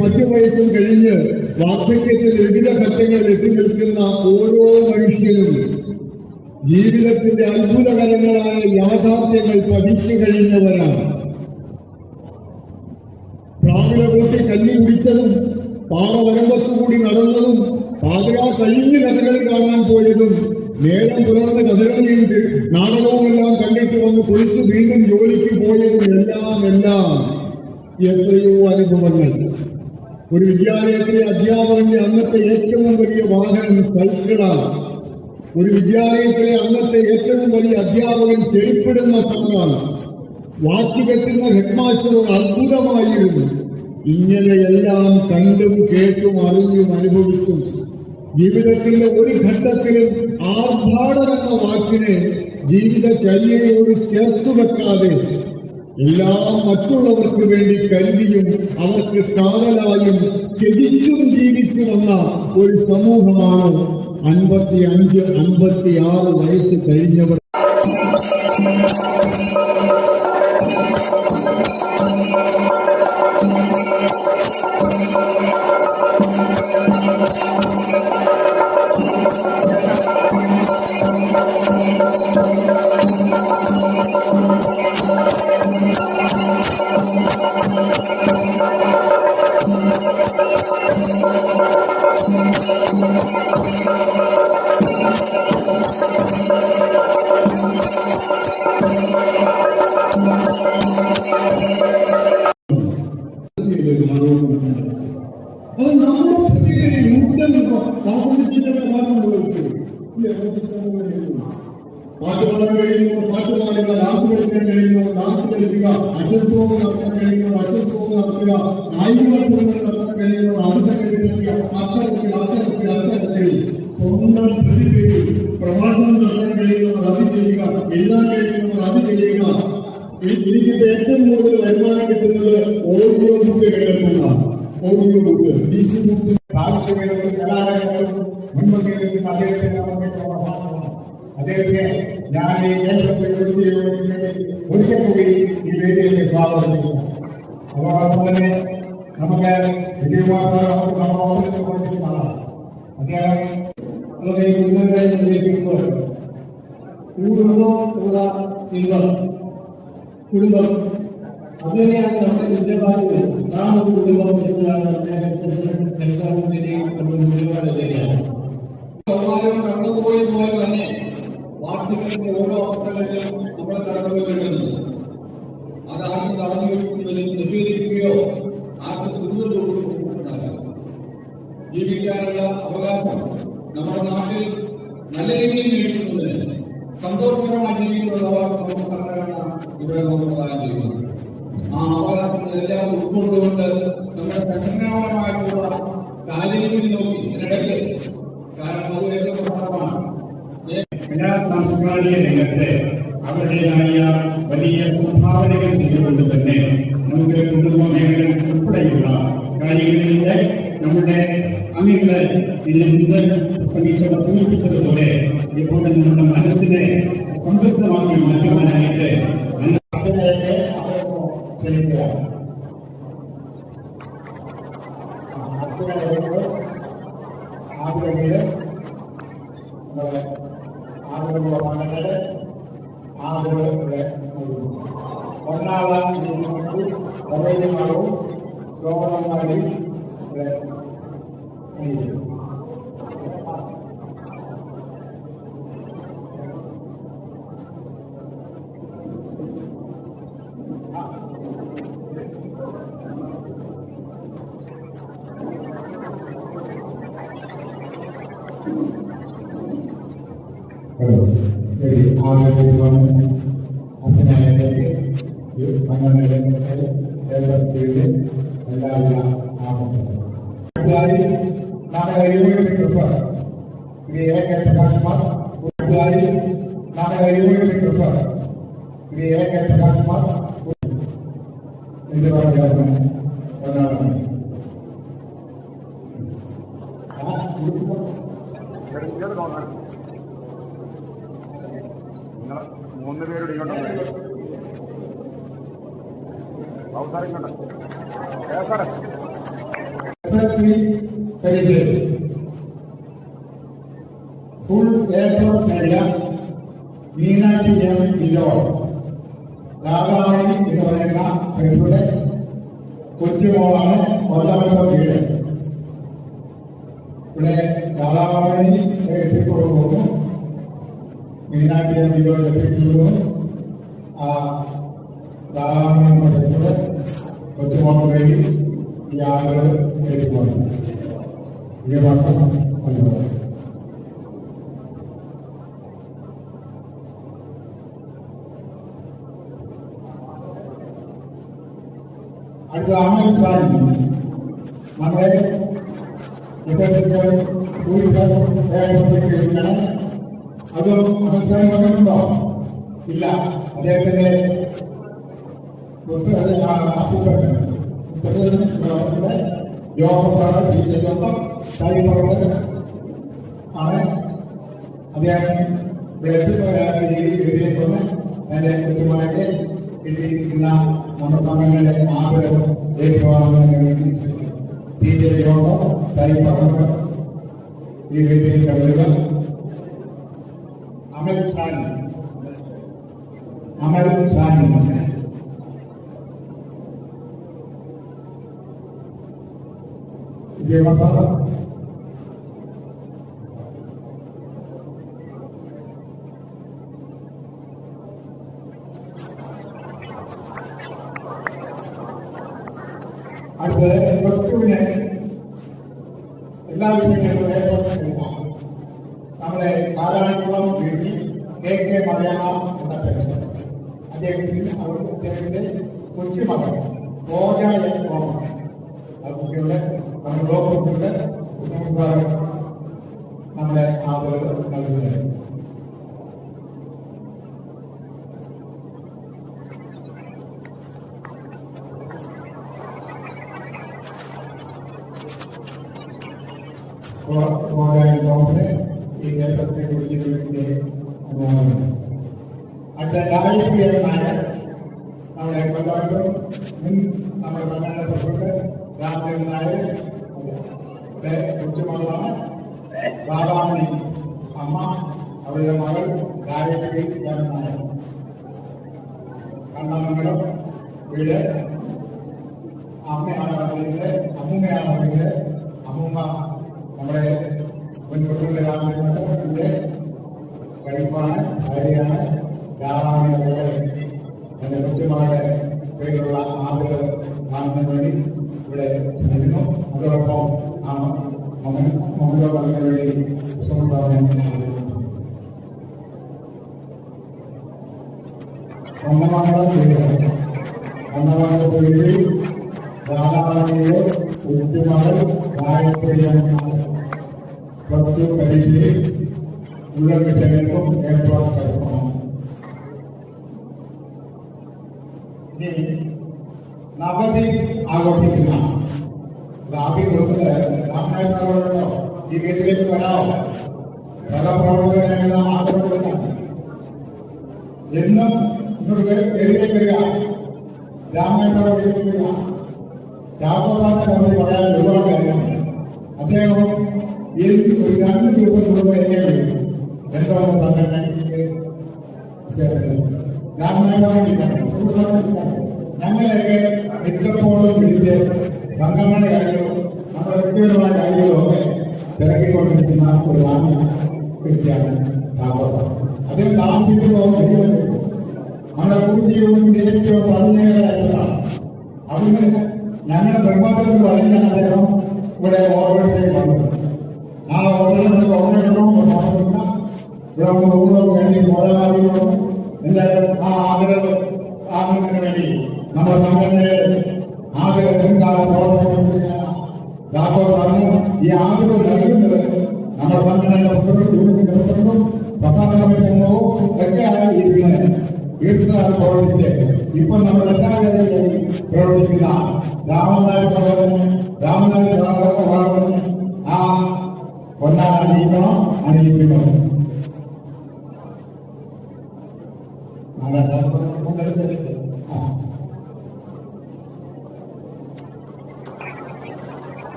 മധ്യവയസ്സും കഴിഞ്ഞ് വാർദ്ധക്യത്തിൽ വിവിധ ഘട്ടങ്ങളിൽ എത്തി ഓരോ മനുഷ്യനും ജീവിതത്തിന്റെ അത്ഭുതകരങ്ങളായ യാഥാർത്ഥ്യങ്ങൾ പഠിച്ചു കഴിഞ്ഞവരാണ്. പ്രാവില കൂട്ടി കല്ലി കുടിച്ചതും പാറവരമ്പത്തു കൂടി നടന്നതും പാതിരാ കഴിഞ്ഞ് കഥകൾ കാണാൻ പോയതും നേരം പുലർന്ന കഥകളിയും നാടകവും എല്ലാം കണ്ടിട്ട് വന്ന് കുളിച്ചു വീണ്ടും ജോലിക്ക് പോയതും എല്ലാം എല്ലാം എത്രയോ അനുഭവങ്ങൾ. ഒരു വിദ്യാലയത്തിലെ അധ്യാപകന്റെ അന്നത്തെ ഏറ്റവും വലിയ വാഹനം സൈക്കിളാണ്. ഒരു വിദ്യാലയത്തിലെ അന്നത്തെ ഏറ്റവും വലിയ അധ്യാപകൻ ചെരുപ്പിടുന്ന സംഘമാണ്. വാച്ച് കെട്ടുന്ന ഹെഡ്മാസ്റ്റർ അത്ഭുതമായിരുന്നു. ഇങ്ങനെയെല്ലാം കണ്ടും കേട്ടും അറിഞ്ഞും അനുഭവിച്ചും ജീവിതത്തിന്റെ ഒരു ഘട്ടത്തിലും ആർഭാടം എന്ന വാക്കിനെ ജീവിതചര്യയോട് ചേർത്തു വെക്കാതെ എല്ലാം മറ്റുള്ളവർക്ക് വേണ്ടി കരുതിയും അവർക്ക് കാവലായും ത്യജിച്ചും ജീവിച്ചു വന്ന ഒരു സമൂഹമാണ് അൻപത്തി അഞ്ച് അൻപത്തി ആറ് വയസ്സ് കഴിഞ്ഞവർ. പാട്ട് പാടാൻ കഴിയുന്നു പാട്ട് പാടുക ഡാൻസ് കളിക്കാൻ കഴിയുന്നു ഡാൻസ് കളിക്കുക അക്ഷരസോമം നടത്താൻ കഴിയുന്നു അക്ഷരസോമം നടത്തുക നായികോത്സവങ്ങൾ നടത്താൻ കഴിയുന്നു അത് സംഘടിപ്പിക്കുക അത്തരത്തിൽ അത്തരത്തിൽ അത്തരത്തിൽ സ്വന്തം പ്രതിഭയിൽ പ്രഭാഷണം നടത്താൻ കഴിയുന്നവർ അത് ചെയ്യുക എഴുതാൻ കഴിയുന്നവർ അത് ചെയ്യുക എനിക്ക് ഏറ്റവും കൂടുതൽ വരുമാനം കിട്ടുന്നത് ഓഡിയോ ബുക്ക് കേൾക്കുന്ന audio book D C book അദ്ദേഹത്തെ ഞാൻ ഈ കേന്ദ്രത്തിൽ ഒരിക്കൽ കൂടി ഈ വേദിയിലേക്ക് സ്വാഗതം ചെയ്യുന്നു. അതോടൊപ്പം തന്നെ നമുക്ക് വിജയകുമാർ നമുക്ക് നമ്മുടെ കൊടുക്കുന്നതാണ് അദ്ദേഹം നമ്മുടെ കുടുംബത്തെ നിർവഹിക്കുമ്പോൾ കൂടുന്നോ ഉള്ള ഇൻകം കുടുംബം അതുതന്നെയാണ് നമ്മുടെ ഉത്തരവാദിത്വം നാം ഒരു കുടുംബം എന്നതാണ് ഒരുപാട് തന്നെയാണ് സൗമാനം കടന്നുപോയി പോലെ തന്നെ വാർത്തകളുടെ ഓരോ അവസ്ഥകളിലും നമ്മൾ കടന്നു വരുന്നത് അത് ആരും തടഞ്ഞു വെക്കുന്നതിൽ നിഷേധിക്കുകയോ ആർക്കും ദുരിതം കൊടുക്കുന്നുണ്ടാകില്ല ജീവിക്കാനുള്ള അവകാശം നമ്മുടെ നാട്ടിൽ നല്ല രീതിയിൽ അവരുടേതായ വലിയ സംഭാവനകൾ ചെയ്തുകൊണ്ട് തന്നെ നമുക്ക് കുടുംബ മേഖല ഉൾപ്പെടെയുള്ള കാര്യങ്ങളിലൂടെ നമ്മുടെ അംഗങ്ങൾ ഇതിന് മുമ്പ് സമീക്ഷ സൂചിപ്പിച്ചതുപോലെ ഇപ്പോൾ നമ്മുടെ മനസ്സിനെ സംതൃപ്തമാക്കി മാറ്റുവാനായിട്ട് ക്ഷണിക്കുക ஒன்னாலாம் தேதி அன்று கதையிலும் சோழமாவில் മംഗളയുടെ കേരളത്തിലെ എല്ലാവിധ ആഘോഷങ്ങളും നാളെ കഴിയുമ്പോഴേക്കും ഇത് ഏക പ്രകാശമാർ നാളെ കഴിയുമ്പോഴേക്കും ഇത് ഏക എന്ത് പറയാൻ ഒരാളാണ് നിങ്ങൾ മൂന്ന് പേരുടെ ഇങ്ങോട്ട് ഫുൾ പ്ലസ് നേടിയ മീനാക്ഷി എം ബിജോ രാധാമണി എന്ന് പറയുന്ന പെൺകുടെ കൊച്ചുമോളാണ് കൊല്ലമറ്റ വീട് ഇവിടെ രാധാമണി എത്തിക്കൊടുക്കുന്നു മീനാക്ഷി എം ബിജോ എത്തിക്കുന്നു ആ രാധാമണി വേണ്ടി ഈ ആളുകൾ ഏറ്റുമാണ് ഇത് മാത്രം കൊണ്ടുപോകും അടുത്ത അമൽ ഖാൻ. നമ്മുടെ അത് അമൽ ഖാൻ പറഞ്ഞിട്ടുണ്ടോ ഇല്ല. അദ്ദേഹത്തിന്റെ യോഗപ്രാണ് ബീജയോഗം സായിപ്രവർത്തകൻ ആണ് അദ്ദേഹം വന്ന് തന്റെ കൃത്യമായിട്ട് കിട്ടിയിരിക്കുന്ന നമ്മുടെ സംഘങ്ങളുടെ ആദരവ് ഏറ്റുവാങ്ങുന്നതിന് വേണ്ടി ജെ യോഗം സായിപ്രവർത്തകർ ഈ വേദിയിൽ കടലുക അമൽ ഷാൻ. അമൽ ഖാൻ இங்கே வந்தால் அந்த வஸ்துவினை எல்லா விஷயங்களும் ஏற்படுத்தியிருக்கோம் நம்மளை ஆதாரங்களும் திரும்பி ஏற்கனவே மலையாளம் என்ற தெரிந்து கொச்சி மகன் കുടുംബക്കാർ നമ്മുടെ ആദരവ് നൽകുന്നത് அவருடைய மகள் காரைக்குடி வருமானம் கண்ணாமரம் வீடு அம்மையானவர்களுக்கு அம்மையானவர்களுக்கு அம்மா நம்முடைய వందనాలు చేయాలి వందనాలు చేసి దానాలనే ఉద్యమాలు నాయకులు ఖర్చు కలిసి ఉల్లకి చర్యలు ఏర్పాటు చేస్తాము నవదీప్ ఆగోటిన రాబీ రోజుల రామాయణంలో ఈ వేదిక పడావు గత ప్రభుత్వం ఆదరణ ఎన్నో ഇങ്ങോട്ട് വേദിയിലേക്ക് വരിക രാമനാഥനോട് വേദിയിലേക്ക് വരിക ചാക്കോദാസനെ കുറിച്ച് പറയാൻ ഒരുപാട് കാര്യമാണ് അദ്ദേഹം എനിക്ക് ഒരു രണ്ട് രൂപ രൂപ എന്നെ വിളിക്കും എന്തോ സംഘടനയ്ക്ക് ഞങ്ങളെയൊക്കെ മിക്കപ്പോഴും വിളിച്ച് സംഘടനയുടെ കാര്യങ്ങളും നമ്മുടെ വ്യക്തിപരമായ കാര്യങ്ങളും ഒക്കെ തിരക്കിക്കൊണ്ടിരിക്കുന്ന ഒരു നാണ്യ വ്യക്തിയാണ് കാപ്പ അതിന് താമസിക്കുമ്പോൾ നമ്മുടെ കൂട്ടിയും ഏറ്റവും പറഞ്ഞതാണ് അതിന് ഞങ്ങളുടെ നിർമ്മാണത്തിൽ പറഞ്ഞാണ് അദ്ദേഹം ഇവിടെ ഓർഡറിലേക്ക് വന്നത് ആ ഓർഡറിൽ ഓർഡറിനോ ഇവിടെ ഒന്ന് വേണ്ടി പോരാടിയോ എന്തായാലും ആ ആഗ്രഹ ആഗ്രഹത്തിന് വേണ്ടി നമ്മുടെ സംഘടനയുടെ മുൻകാല പ്രവർത്തനം രാഘവ പറഞ്ഞു ഈ ആഗ്രഹം നൽകുന്നത് നമ്മുടെ സംഘടനയുടെ പ്രസിഡന്റും പ്രധാന കമ്മിറ്റിയോ ഒക്കെ ആയിരിക്കുന്നത് വീട്ടുകാർ പ്രവർത്തിച്ച് ഇപ്പൊ നമ്മൾ എല്ലാ കാര്യങ്ങളും പ്രവർത്തിക്കുന്ന രാമനായ പ്രവർത്തനം രാമനായ പ്രവർത്തനം ആ ഒന്നാം അണിയിക്കണം അണിയിക്കണം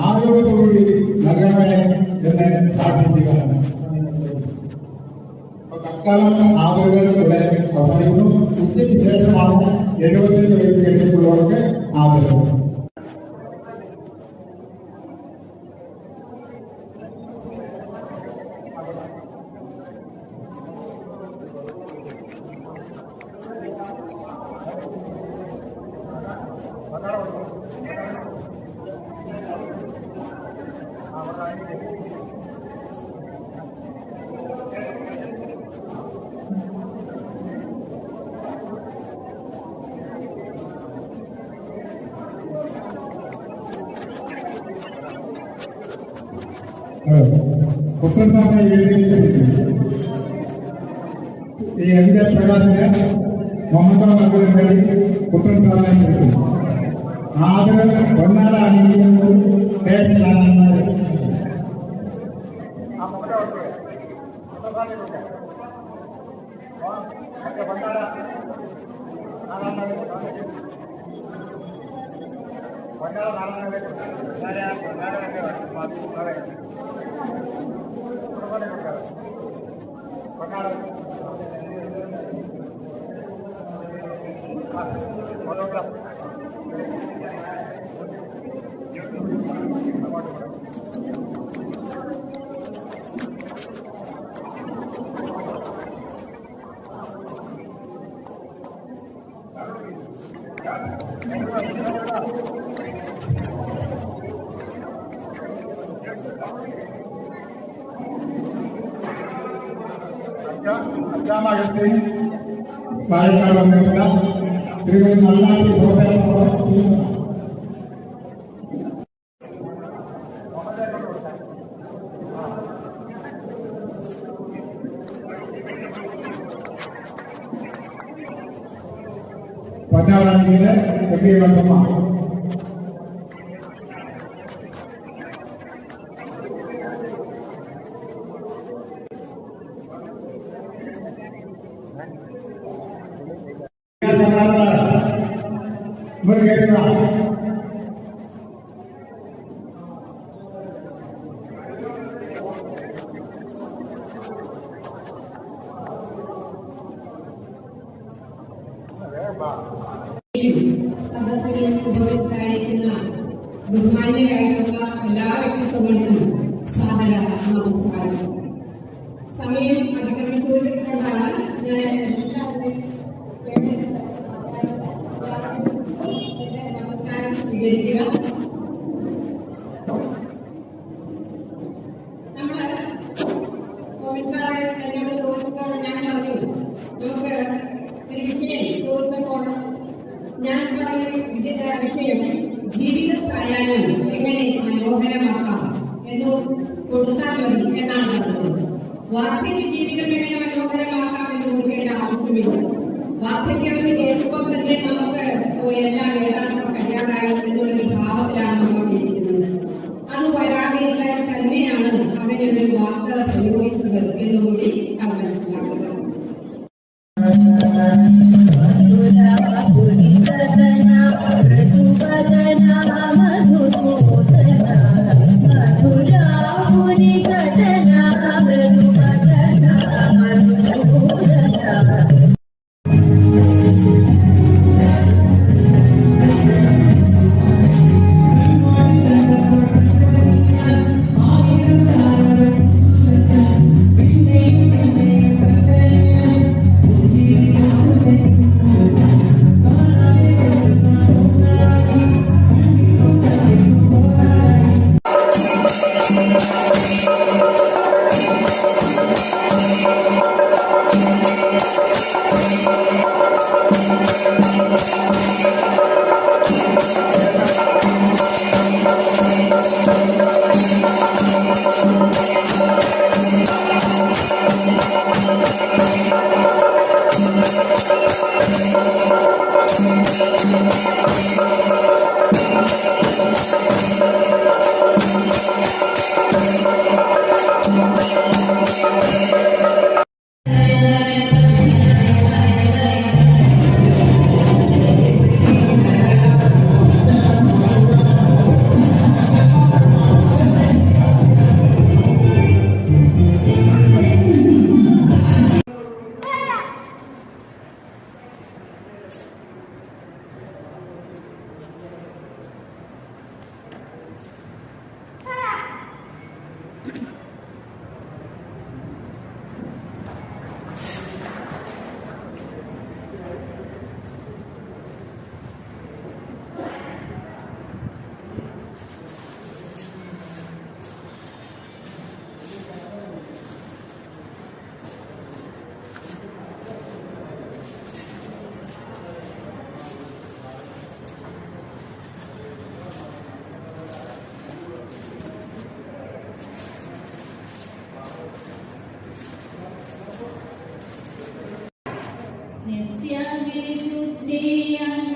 ആരോഗ്യത്തോടുകൂടി നൽകണമേ എന്ന് പ്രാർത്ഥിക്കുക തൽക്കാലം ആദരവുകളുടെ അവസാനിക്കുന്നു ഉച്ചയ്ക്ക് ശേഷമാണ് എഴുപത്തിയഞ്ച് വയസ്സ് കഴിഞ്ഞിട്ടുള്ളവർക്ക് ആദരവ് ఈ ఎన్టీఆర్ ప్రకాశ్ మమతా నగర్ గారి కుటుంబ ప్రాధాన్యత ఆదరణ కొన్నారా అని పేరు Kalau అజామాగతి కార్యక్రమం యొక్క శ్రీ మల్లాటి భోజనం பட்டாவராணியில் எப்படி வந்தோமா സദസ്സിൽ ഉപവിഷ്ടായിരിക്കുന്ന ബഹുമാന്യരായിട്ടുള്ള എല്ലാ വ്യക്തിത്വങ്ങൾക്കും സാദര നമസ്കാരം സമയം അതിക്രമിച്ചുകൊണ്ടിട്ടുള്ളതാണ് ഞാൻ എല്ലാവരെയും എന്റെ നമസ്കാരം സ്വീകരിക്കുക നമ്മൾ കോവിഡ് സാറ് എന്നോട് ചോദിച്ചപ്പോൾ ഞാൻ പറഞ്ഞു നമുക്ക് ഒരു വിഷയം ചോദിച്ചപ്പോൾ ഞാൻ പറഞ്ഞ വിദ്യ വിഷയം ജീവിത സായാഹ്നം എങ്ങനെ മനോഹരമാക്കാം എന്ന് കൊടുത്താൽ മതി എന്നാണ് വാർദ്ധക്യ ജീവിതം എങ്ങനെ മനോഹരമാക്കാം എന്ന് കൊടുക്കേണ്ട ആവശ്യമില്ല. വാർദ്ധക്യം കേൾക്കുമ്പോൾ തന്നെ നമുക്ക് എല്ലാം ഏതാണ്ട് കഴിയാതായി എന്നുള്ളൊരു ഭാവത്തിലാണ് നമ്മൾ Amen.